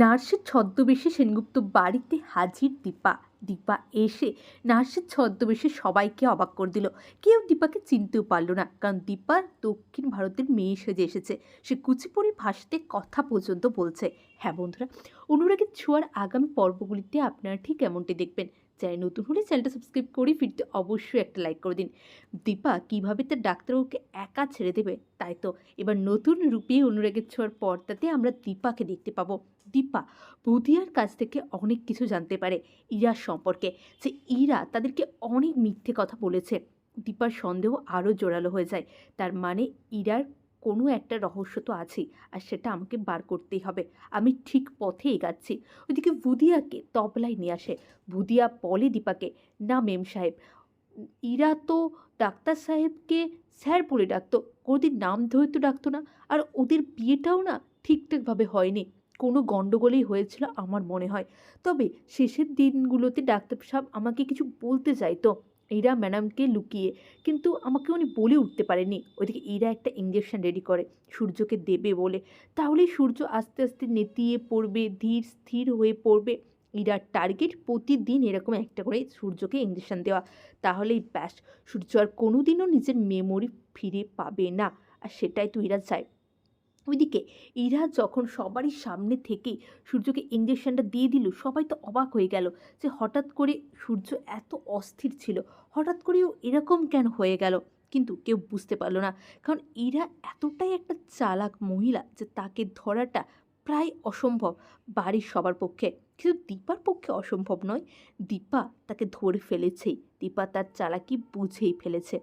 নার্সের ছদ্মবেশে সেনগুপ্ত বাড়িতে হাজির দীপা। দীপা এসে নার্সের ছদ্মবেশে সবাইকে অবাক করে দিল। কেউ দীপাকে চিনতেও পারল না, কারণ দীপা দক্ষিণ ভারতের মেয়ে সেজে এসেছে। সে কুচিপুরি ভাষাতে কথা পর্যন্ত বলছে। হ্যাঁ বন্ধুরা, অনুরাগের ছোঁয়ার আগামী পর্বগুলিতে আপনারা ঠিক এমনটি দেখবেন। চ্যানেল, নতুন হলে চ্যানেলটা সাবস্ক্রাইব করে ফিরতে অবশ্যই একটা লাইক করে দিন। দীপা, কীভাবে তার ডাক্তারবাবুকে একা ছেড়ে দেবে? তাই তো, এবার নতুন রূপে অনুরাগের ছোঁয়ার পর্দাতে আমরা দীপাকে দেখতে পাবো। দীপা, বুধিয়ার কাছ থেকে অনেক কিছু জানতে পারে ইরার সম্পর্কে। যে ইরা তাদেরকে অনেক মিথ্যে কথা বলেছে। দীপার সন্দেহ আরও জোরালো হয়ে যায়। তার মানে ইরার কোনো একটা রহস্য তো আছেই, আর সেটা আমাকে বার করতেই হবে। আমি ঠিক পথে এগাচ্ছি। ওইদিকে বুধিয়াকে তবলায় নিয়ে আসে। বুধিয়া বলে দীপাকে, না মেম সাহেব, ইরা তো ডাক্তার সাহেবকে স্যার বলে ডাকতো। কোনোদিন নাম ধরে তো ডাকতো না। আর ওদের বিয়েটাও না ঠিকঠাকভাবে হয়নি। কোনো গণ্ডগোলেই হয়েছিল আমার মনে হয়। তবে শেষের দিনগুলোতে ডাক্তার সাহেব আমাকে কিছু বলতে চাইতো। ইরা ম্যাডামকে লুকিয়ে কিন্তু আমাকে উনি বলে উঠতে পারেনি ওইদিকে ইরা একটা ইঞ্জেকশন রেডি করে, সূর্যকে দেবে বলে। তাহলেই সূর্য আস্তে আস্তে নেতিয়ে পড়বে, ধীর স্থির হয়ে পড়বে। ইরার টার্গেট প্রতিদিন এরকম একটা করে সূর্যকে ইঞ্জেকশন দেওয়া। তাহলেই ব্যাস, সূর্য আর কোনোদিনও নিজের মেমোরি ফিরে পাবে না। আর সেটাই তো ইরা চায়। ওইদিকে ইরা যখন সবারই সামনে থেকেই সূর্যকে ইঞ্জেকশনটা দিয়ে দিল, সবাই তো অবাক হয়ে গেল যে হঠাৎ করে সূর্য এত অস্থির ছিল, হঠাৎ করেও এরকম কেন হয়ে গেল? কিন্তু কেউ বুঝতে পারল না, কারণ ইরা এতটাই একটা চালাক মহিলা যে তাকে ধরাটা প্রায় অসম্ভব বাড়ির সবার পক্ষে। কিন্তু দীপার পক্ষে অসম্ভব নয়, দীপা তাকে ধরে ফেলেছেই, দীপা তার চালাকি বুঝেই ফেলেছে।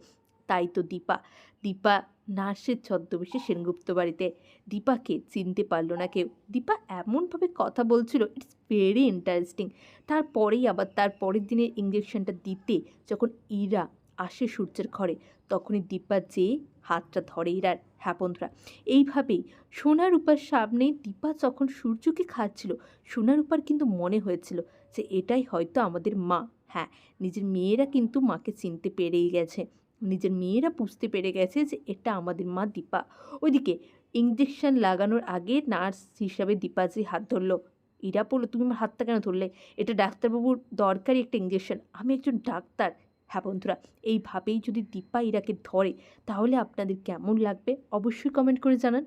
তাই তো দীপা দীপা নার্সের ছদ্মবেশে সেনগুপ্ত বাড়িতে। দীপাকে চিনতে পারল না কেউ। দীপা এমনভাবে কথা বলছিল ইটস ভেরি ইন্টারেস্টিং তারপরেই আবার তার পরের দিনের ইঞ্জেকশনটা দিতে যখন ইরা আসে সূর্যের ঘরে, তখনই দীপা যেয়ে হাতটা ধরে ইরার। হ্যাঁ বন্ধুরা, এইভাবেই সোনার রূপার সামনে দীপা যখন সূর্যকে খাচ্ছিল সোনার রূপার কিন্তু মনে হয়েছিল যে এটাই হয়তো আমাদের মা। হ্যাঁ নিজের মেয়েরা কিন্তু মাকে চিনতে পেরেই গেছে। নিজের মেয়েরা বুঝতে পেরে গেছে যে এটা আমাদের মা দীপা। ওইদিকে ইঞ্জেকশন লাগানোর আগে নার্স হিসাবে দীপা যে হাত ধরলো। ইরা বলল, তুমি আমার হাতটা কেন ধরলে? এটা ডাক্তারবাবুর দরকারি একটা ইঞ্জেকশন আমি একজন ডাক্তার। হ্যাঁ বন্ধুরা, এইভাবেই যদি দীপা ইরাকে ধরে, তাহলে আপনাদের কেমন লাগবে? অবশ্যই কমেন্ট করে জানান।